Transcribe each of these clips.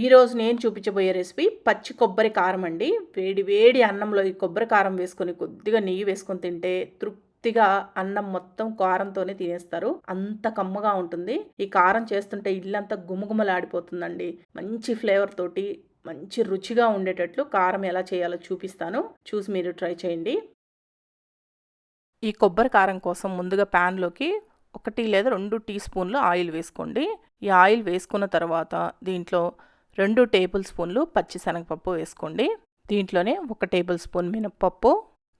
ఈరోజు నేను చూపించబోయే రెసిపీ పచ్చి కొబ్బరి కారం అండి. వేడి వేడి అన్నంలో ఈ కొబ్బరి కారం వేసుకొని కొద్దిగా నెయ్యి వేసుకొని తింటే తృప్తిగా అన్నం మొత్తం కారంతోనే తినేస్తారు. అంత కమ్మగా ఉంటుంది. ఈ కారం చేస్తుంటే ఇల్లంతా గుమగుమలాడిపోతుందండి. మంచి ఫ్లేవర్ తోటి మంచి రుచిగా ఉండేటట్లు కారం ఎలా చేయాలో చూపిస్తాను. చూసి మీరు ట్రై చేయండి. ఈ కొబ్బరి కారం కోసం ముందుగా ప్యాన్లోకి ఒకటి లేదా రెండు టీ స్పూన్లు ఆయిల్ వేసుకోండి. ఈ ఆయిల్ వేసుకున్న తర్వాత దీంట్లో రెండు టేబుల్ స్పూన్లు పచ్చిశనగపప్పు వేసుకోండి. దీంట్లోనే ఒక టేబుల్ స్పూన్ మినప్పప్పు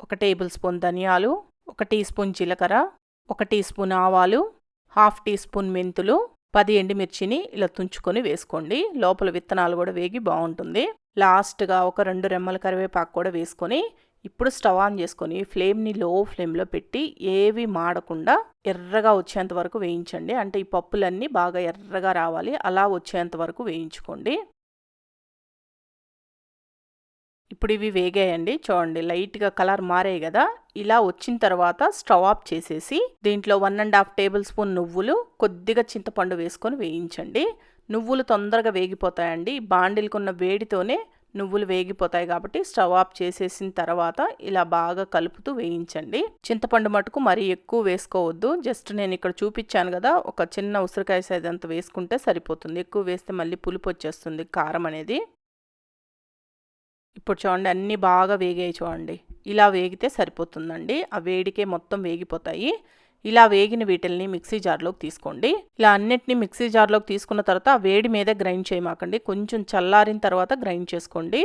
ఒక టేబుల్ స్పూన్ ధనియాలు ఒక టీ స్పూన్ జీలకర్ర ఒక టీ స్పూన్ ఆవాలు హాఫ్ టీ స్పూన్ మెంతులు పది ఎండుమిర్చిని ఇలా తుంచుకొని వేసుకోండి. లోపల విత్తనాలు కూడా వేగి బాగుంటుంది. లాస్ట్గా ఒక రెండు రెమ్మల కరివేపాకు కూడా వేసుకొని ఇప్పుడు స్టవ్ ఆన్ చేసుకొని ఫ్లేమ్ని లో ఫ్లేమ్లో పెట్టి ఏవి మాడకుండా ఎర్రగా వచ్చేంత వరకు వేయించండి. అంటే ఈ పప్పులన్నీ బాగా ఎర్రగా రావాలి. అలా వచ్చేంత వరకు వేయించుకోండి. ఇప్పుడు ఇవి వేగాయండి. చూడండి లైట్గా కలర్ మారాయి కదా. ఇలా వచ్చిన తర్వాత స్టవ్ ఆఫ్ చేసేసి దీంట్లో one and half table spoon నువ్వులు కొద్దిగా చింతపండు వేసుకొని వేయించండి. నువ్వులు తొందరగా వేగిపోతాయండి. బాండిల్కున్న వేడితోనే నువ్వులు వేగిపోతాయి కాబట్టి స్టవ్ ఆఫ్ చేసేసిన తర్వాత ఇలా బాగా కలుపుతూ వేయించండి. చింతపండు మటుకు మరీ ఎక్కువ వేసుకోవద్దు. జస్ట్ నేను ఇక్కడ చూపించాను కదా ఒక చిన్న ఉసిరికాయ సైజ్ అంత వేసుకుంటే సరిపోతుంది. ఎక్కువ వేస్తే మళ్ళీ పులుపు వచ్చేస్తుంది కారం అనేది. ఇప్పుడు చూడండి అన్నీ బాగా వేగాయి చూడండి. ఇలా వేగితే సరిపోతుందండి. ఆ వేడికే మొత్తం వేగిపోతాయి. ఇలా వేగిన వీటిల్ని మిక్సీ జార్లోకి తీసుకోండి. ఇలా అన్నిటిని మిక్సీ జార్లోకి తీసుకున్న తర్వాత వేడి మీద గ్రైండ్ చేయమాకండి. కొంచెం చల్లారిన తర్వాత గ్రైండ్ చేసుకోండి.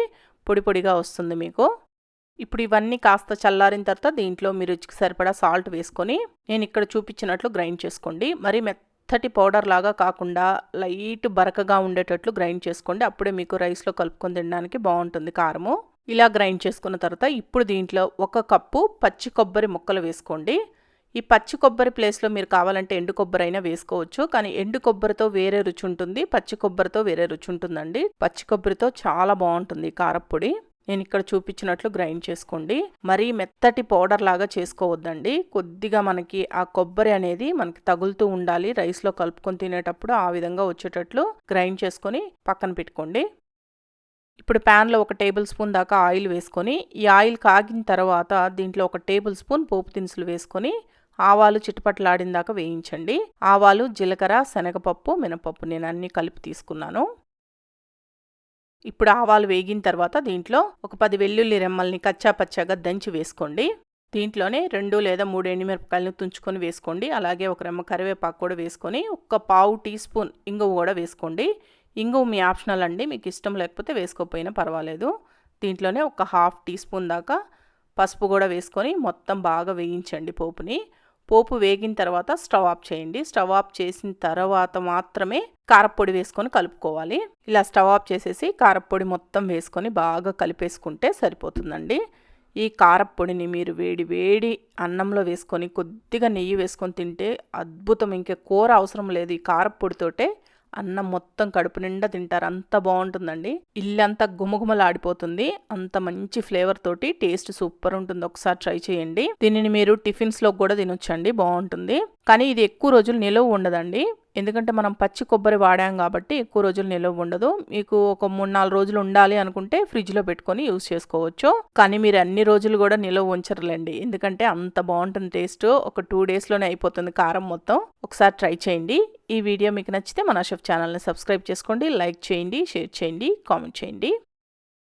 పొడి పొడిగా వస్తుంది మీకు. ఇప్పుడు ఇవన్నీ కాస్త చల్లారిన తర్వాత దీంట్లో మీరు రుచికి సరిపడా సాల్ట్ వేసుకొని నేను ఇక్కడ చూపించినట్లు గ్రైండ్ చేసుకోండి. మరి మెత్తటి పౌడర్ లాగా కాకుండా లైట్ బరకగా ఉండేటట్లు గ్రైండ్ చేసుకోండి. అప్పుడే మీకు రైస్లో కలుపుకొని తినడానికి బాగుంటుంది కారము. ఇలా గ్రైండ్ చేసుకున్న తర్వాత ఇప్పుడు దీంట్లో ఒక కప్పు పచ్చి కొబ్బరి ముక్కలు వేసుకోండి. ఈ పచ్చి కొబ్బరి ప్లేస్లో మీరు కావాలంటే ఎండు కొబ్బరి అయినా వేసుకోవచ్చు కానీ ఎండు కొబ్బరితో వేరే రుచి ఉంటుంది పచ్చి కొబ్బరితో వేరే రుచి ఉంటుందండి. పచ్చి కొబ్బరితో చాలా బాగుంటుంది కారప్పొడి. నేను ఇక్కడ చూపించినట్లు గ్రైండ్ చేసుకోండి. మరీ మెత్తటి పౌడర్ లాగా చేసుకోవద్దండి. కొద్దిగా మనకి ఆ కొబ్బరి అనేది మనకి తగులుతూ ఉండాలి. రైస్లో కలుపుకొని తినేటప్పుడు ఆ విధంగా వచ్చేటట్లు గ్రైండ్ చేసుకొని పక్కన పెట్టుకోండి. ఇప్పుడు ప్యాన్లో ఒక టేబుల్ స్పూన్ దాకా ఆయిల్ వేసుకొని ఈ ఆయిల్ కాగిన తర్వాత దీంట్లో ఒక టేబుల్ స్పూన్ పోపు దినుసులు వేసుకొని ఆవాలు చిటపట్లాడిందాక వేయించండి. ఆవాలు జీలకర్ర శనగపప్పు మినపప్పు నేను అన్నీ కలిపి తీసుకున్నాను. ఇప్పుడు ఆవాలు వేగిన తర్వాత దీంట్లో ఒక పది వెల్లుల్లి రెమ్మల్ని కచ్చా పచ్చాగా దంచి వేసుకోండి. దీంట్లోనే రెండు లేదా మూడు ఎండుమిరపకాయలను తుంచుకొని వేసుకోండి. అలాగే ఒక రెమ్మ కరివేపాకు కూడా వేసుకొని ఒక పావు టీ స్పూన్ ఇంగువ కూడా వేసుకోండి. ఇంగువ మీ ఆప్షనల్ అండి మీకు ఇష్టం లేకపోతే వేసుకోకపోయినా పర్వాలేదు. దీంట్లోనే ఒక హాఫ్ టీ స్పూన్ దాకా పసుపు కూడా వేసుకొని మొత్తం బాగా వేయించండి పోపుని. పోపు వేగిన తర్వాత స్టవ్ ఆఫ్ చేయండి. స్టవ్ ఆఫ్ చేసిన తర్వాత మాత్రమే కారప్పొడి వేసుకొని కలుపుకోవాలి. ఇలా స్టవ్ ఆఫ్ చేసేసి కారప్పొడి మొత్తం వేసుకొని బాగా కలిపేసుకుంటే సరిపోతుందండి. ఈ కారప్పొడిని మీరు వేడి వేడి అన్నంలో వేసుకొని కొద్దిగా నెయ్యి వేసుకొని తింటే అద్భుతం. ఇంకే కూర అవసరం లేదు ఈ కారప్పొడితోటే అన్నం మొత్తం కడుపు నిండా తింటారు. అంత బాగుంటుందండి. ఇల్లంతా గుమగుమలాడిపోతుంది. అంత మంచి ఫ్లేవర్ తోటి టేస్ట్ సూపర్ ఉంటుంది. ఒకసారి ట్రై చేయండి. దీనిని మీరు టిఫిన్స్లో కూడా తినొచ్చండి. బాగుంటుంది. కానీ ఇది ఎక్కువ రోజులు నిలవ ఉండదండి. ఎందుకంటే మనం పచ్చి కొబ్బరి వాడాం కాబట్టి ఎక్కువ రోజులు నిల్వ ఉండదు. మీకు ఒక మూడు నాలుగు రోజులు ఉండాలి అనుకుంటే ఫ్రిడ్జ్లో పెట్టుకొని యూస్ చేసుకోవచ్చు. కానీ మీరు అన్ని రోజులు కూడా నిల్వ ఉంచరులేండి. ఎందుకంటే అంత బాగుంటుంది టేస్ట్. ఒక టూ డేస్లోనే అయిపోతుంది కారం మొత్తం. ఒకసారి ట్రై చేయండి. ఈ వీడియో మీకు నచ్చితే మన షెఫ్ ఛానల్ని సబ్స్క్రైబ్ చేసుకోండి. లైక్ చేయండి షేర్ చేయండి కామెంట్ చేయండి.